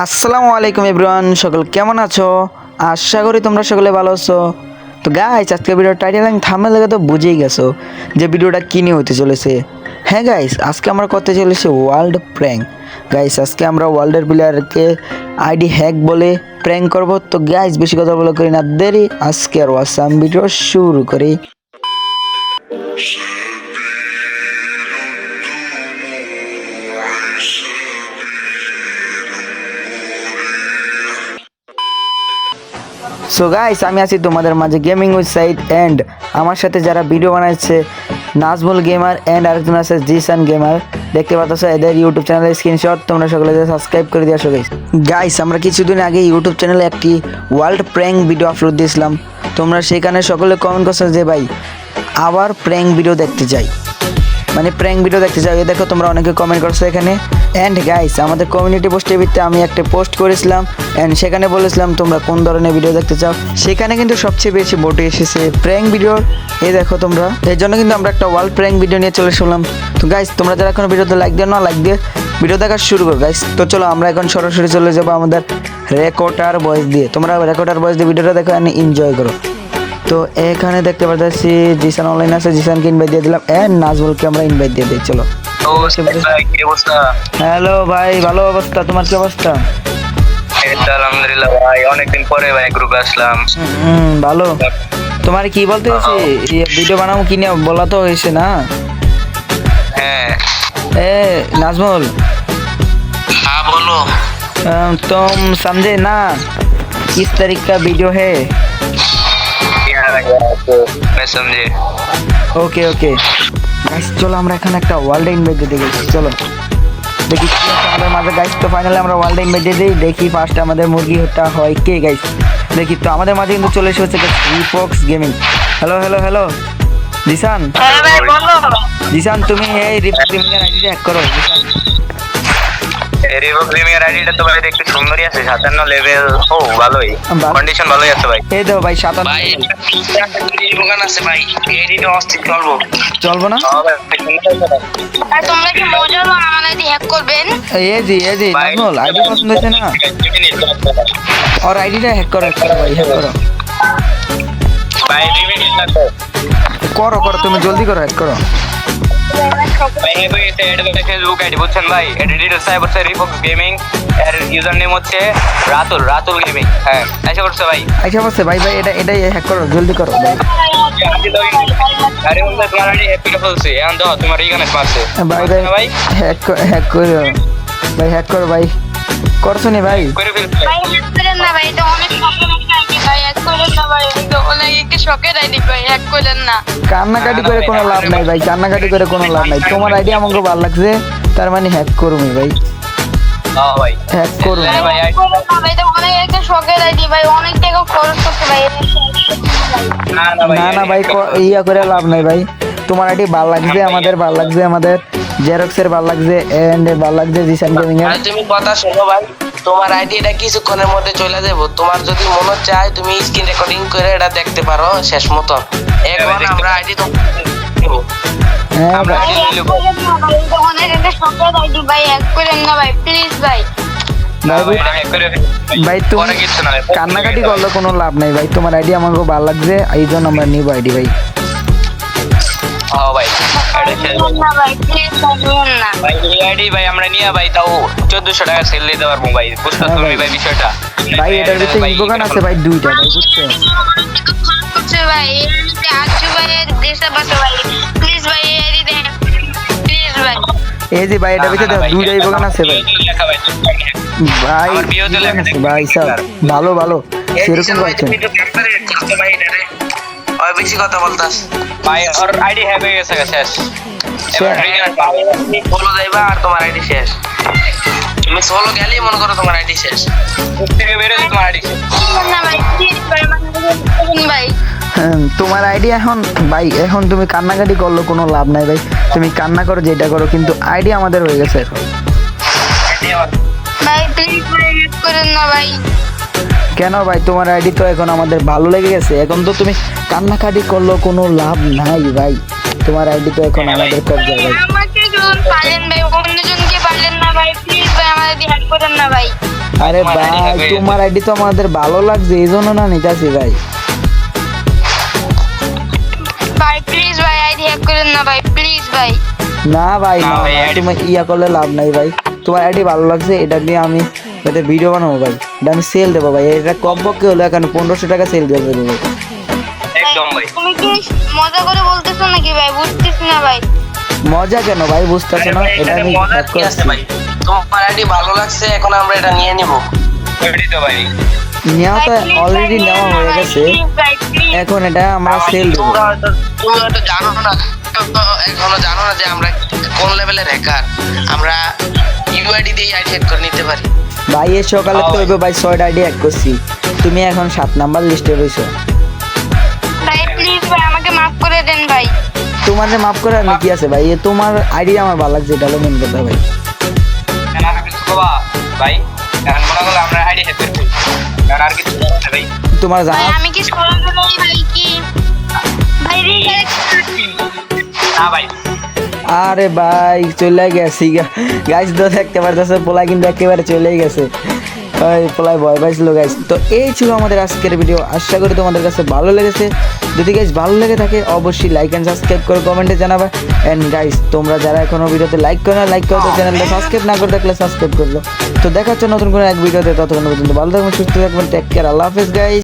আসসালামু আলাইকুম এভরিওয়ান, সকল কেমন আছো? আশা করি তোমরা সকলে ভালো আছো। তো গাইস আজকে ভিডিওর টাইটেল আমি থামে লেগে তো বুঝেই গেছো যে ভিডিওটা কী নিয়ে হতে চলেছে। হ্যাঁ গাইস আজকে আমরা করতে চলেছি ওয়ার্ল্ড প্র্যাঙ্ক গাইস আজকে আমরা ওয়ার্ল্ডের প্লেয়ারকে আইডি হ্যাক বলে প্র্যাঙ্ক করব। তো গাইস বেশি কথা বলে করি না, দেরি। আজকে আর ওয়াসাম ভিডিও শুরু করি। সো গাইস আমি আছি তোমাদের মাঝে গেমিং উইথ সাইড অ্যান্ড আমার সাথে যারা ভিডিও বানাচ্ছে নাজমুল গেমার অ্যান্ড আরেকজন আছে জিসান গেমার দেখতে পাচ্ছ, এদের ইউটিউব চ্যানেলের স্ক্রিনশট তোমরা সকলে সাবস্ক্রাইব করে দিয়ে আসো গাইস গাইস আমরা কিছুদিন আগে ইউটিউব চ্যানেলে একটি ওয়ার্ল্ড প্র্যাঙ্ক ভিডিও আপলোড দিয়েছিলাম। তোমরা সেখানে সকলে কমেন্ট করছ যে, ভাই, আবার প্র্যাঙ্ক ভিডিও দেখতে চাই মানে প্র্যাঙ্ক ভিডিও দেখতে চাও এই দেখো তোমরা অনেকে কমেন্ট করছ এখানে। অ্যান্ড গাইস আমাদের কমিউনিটি পোস্টের ভিত্তিতে আমি একটা পোস্ট করেছিলাম। অ্যান্ড সেখানে বলেছিলাম, তোমরা কোন ধরনের ভিডিও দেখতে চাও? সেখানে কিন্তু সবচেয়ে বেশি ভোটে এসেছে প্র্যাঙ্ক ভিডিওর এই দেখো তোমরা। এই জন্য কিন্তু আমরা একটা ওয়ার্ল্ড প্র্যাঙ্ক ভিডিও নিয়ে চলে এসলাম তো গাইস তোমরা যারা এখন ভিডিওতে লাইক দিও না লাইক দিয়ে ভিডিও দেখা শুরু করো। গাইস তো চলো আমরা এখন সরাসরি চলে যাব আমাদের রেকর্ডার ভয়েস দিয়ে। তোমরা রেকর্ডার ভয়েস দিয়ে ভিডিওটা দেখো এনজয় করো। তো এখানে দেখতে পাচ্ছি জিসান অনলাইন আছে জিসানকে ইনভাইট দিয়ে দিলাম এন্ড নাজমুলকে আমরা ইনভাইট দিয়ে দিই চলো ও ভাই কি অবস্থা হ্যালো ভাই ভালো অবস্থা তোমার কি অবস্থা এই তো আলহামদুলিল্লাহ ভাই অনেকদিন পরে ভাই গ্রুপে আসলাম হুম ভালো তোমার কি বলতে হয়েছে ভিডিও বানাবো কি নিয়ে বলা তো হয়েছে না হ্যাঁ ए नाजमुल হ্যাঁ বলো अम, तुम समझे ना किस तरीके का वीडियो है হ্যাঁ ভাই তো मैं समझे ওকে ওকে গাইস চলো আমরা এখানে একটা ওয়ার্ল্ড ইনভাইট দিতে গেছি চলো দেখি কি আছে আমাদের মাঝে গাইস তো ফাইনালি আমরা ওয়ার্ল্ড ইনভাইট দিয়ে দিই দেখি ফার্স্ট আমাদের মুরগিটা হয় কে গাইস দেখি তো আমাদের মাঝে কিন্তু চলে এসেছে রিফক্স gaming hello hello hello Zisan Zisan তুমি এই রিফক্স গেমিং এর আইডি হ্যাক করো জিসান রিভো প্রিমিয়ার আইডিটা তো ভাই দেখতে সুন্দরই আছে সাতান্ন লেভেল ও ভালোই। কন্ডিশন ভালোই আছে ভাই। এই দেখো ভাই সাতান্ন। ভাই দোকান আছে ভাই এডিটা অস্থির চলবো। চলবো না? হ্যাঁ। আর তোমরা কি মজার হ্যাক করবেন? এই জি এই জি নাজমুল আইডি পছন্দ হয়েছে না? और আইডিটা হ্যাক করো ভাই হ্যাক করো। ভাই রিভিউ করো করো তুমি জলদি করো হ্যাক করো। হয়ে গেছে এটা ফেসবুক আইডি বুঝছেন ভাই? এটা ডিটেল সাইবার সাই রিফক্স গেমিং এর ইউজার নেম হচ্ছে রাতুল রাতুল গেমিং হ্যাঁ। আশা করছে ভাই। আচ্ছা বসে ভাই ভাই এটা এটাই হ্যাক করো জলদি করো ভাই। আরে বন্ধু তোমার আইডি হ্যাক করে ফেলছি। এখন দাও তোমার এইখানে মারছে ভাই ভাই ভাই? হ্যাক হ্যাক করো। ভাই হ্যাক করো ভাই। করছ নি ভাই? করে ফেলছে। ভাই হ্যাক করেন না ভাই এটা অনেক ভাই হ্যাক করেন না। শখের আইডি ভাই হ্যাক করেন না। কান্নাকাটি করে কোনো লাভ নাই ভাই কান্নাকাটি করে কোনো লাভ নাই। তোমার আইডি আমাকে ভালো লাগছে তার মানে হ্যাক করুমি ভাই। হ্যাঁ ভাই। হ্যাক করুন ভাই, অনেক একটা শখের আইডি ভাই অনেক টাকা খরচ করতে ভাই না না ভাই ইয়া করে লাভ নাই ভাই। তোমার আইডি ভালো লাগছে আমাদের ভালো লাগছে আমাদের জেরক্সের ভালো লাগছে এন্ড ভালো লাগছে জিসান গেমিং এর। তুমি কথা শোনো ভাই। তোমার আইডিটা কিছুক্ষণের মধ্যে চলে যাব। তোমার যদি মনে চায় তুমি স্ক্রিন রেকর্ডিং করে এটা দেখতে পারো শেষ মতো এখন আমরা আইডি তো হ্যাঁ আমরা করেন না প্লিজ তুমি ভাই। কান্নাকাটি করলে কোনো লাভ নাই। ভাই তোমার আইডি আমাকে ভালো লাগছে এই জন্য আমরা নিব আইডি ভাই। হ্যাঁ ভাই না ভাই প্লিজ ভাই ভাই এই আইডি ভাই আমরা নিয়ে ভাই তাও চোদ্দশো টাকা সেল দিতে পারব ভাই বুঝতে হ্যাঁ তুমি ভাই। ভাই বিষয়টা? ভাই এটার ভিতরে ভাই, আছে ভাই দুইটা। ভাই। বুঝছ ভাই আজু ভাইয়ের দেশে বসে ভাই। প্লিজ ভাই এই আইডি দেন প্লিজ ভাই। এই যে ভাই এটার ভিতরে না, না, দেখো, ভাই, দুইটা ইবোগান আছে ভাই। ভাই ভাই আমার বিয়েতে লেখা ইবোগান আছে, দেখতে ভাই সব। ভালো ভালো। সেরকম ওই বেশি কথা বলতাস। ভাই ওর আইডি হ্যাক হয়ে গেছে শেষ। এবার। বলো যাইবা আর তোমার আইডি শেষ। তুমি সোলো গেলেই মনে করো তোমার আইডি শেষ। থেকে বেরোছে তোমার আইডি শেষ। না ভাই ভাই। হ্যাঁ, তোমার আইডি এখন ভাই এখন তুমি কান্নাকাটি করলে কোনো লাভ নাই ভাই। তুমি কান্না করো যেটা করো কিন্তু আইডি আমাদের হয়ে গেছে। এখন ভাই প্লিজ করেন না ভাই। কেন ভাই তোমার আইডি তো এখন আমাদের ভালো লেগে গেছে? এখন তো তুমি কান্নাকাটি করলেও কোনো লাভ নাই ভাই। তোমার আইডি তো এখন আমাদের কবজায় ভাই আমাকে যখন পারেন ভাই অন্যজনকে পারলেন না ভাই প্লিজ ভাই আমাদের হেল্প করেন না ভাই। আরে ভাই হয়ে তোমার আইডি তো আমাদের ভালো লাগছে এই জন্য না নিতাছি ভাই। ভাই প্লিজ ভাই আইডি হ্যাক করেন না ভাই প্লিজ ভাই। না ভাই না তুমি ইয়া করলে লাভ নাই ভাই। তোমার আইডি ভালো লাগছে এটা দিয়ে আমি এতে ভিডিও বানাবো ভাই। এটা আমি সেল দেবো ভাই। এটা কমপক্ষে হলো এখন পনেরোশো টাকা সেল দেবো ভাই। একদম ভাই। তুমি কি মজা করে বলতেছো নাকি ভাই? বুঝতেছি না ভাই। মজা কেন ভাই? বুঝতেছো না? এটা আমি hack কি আছে ভাই? তোমার আইডি ভালো লাগছে এখন আমরা এটা নিয়ে নিব। ওইটাই তো ভাই? নেওয়া তো অলরেডি নেওয়া হয়ে গেছে। এখন এটা আমরা সেল দেবো। তুমি হয়তো জানো না এখনও জানো না যে আমরা কোন লেভেলের হ্যাকার আমরা ইউআইডি দিয়ে আইডি হ্যাক করে নিতে পারি। ভাই এর সকালে তো ভাই। হইবে ভাই ছয়টা আইডি এক করছি। তুমি এখন সাত নাম্বার লিস্টে রয়েছো ভাই প্লিজ ভাই আমাকে মাফ করে দেন ভাই। তোমার যে মাফ করার কি আছে ভাই এ তোমার আইডি আমার ভালো লাগছে এটা হলো মেন কথা ভাই। আর কিছু কবা? ভাই এখন মনে করলে আমরা আইডি হ্যাক করে ফেলব এখন আর কিছু করা ভাই? তোমার জানা আমি কি সরল ভাই কি? ভাই রিডাইরেক্ট না ভাই আরে ভাই, চলে গেছি গাইস তো দেখতে পারতেছে, পোলা কিন্তু একেবারে চলেই গেছে। ওই পোলায় ভয় পাইছিল গাইস তো এই ছিল আমাদের আজকের ভিডিও আশা করি তোমাদের কাছে ভালো লেগেছে। যদি গাইস ভালো লেগে থাকে, অবশ্যই লাইক অ্যান্ড সাবস্ক্রাইব করে কমেন্টে জানাবে। অ্যান্ড গাইস তোমরা যারা এখনও ভিডিওতে লাইক করো না লাইক করো, তো চ্যানেলটা সাবস্ক্রাইব না করে থাকলে সাবস্ক্রাইব করল তো দেখা হচ্ছে নতুন কোনো এক ভিডিওতে ততক্ষণ পর্যন্ত ভালো থাকবেন, সুস্থ থাকবেন টেক কেয়ার আল্লাহ হাফেজ গাইস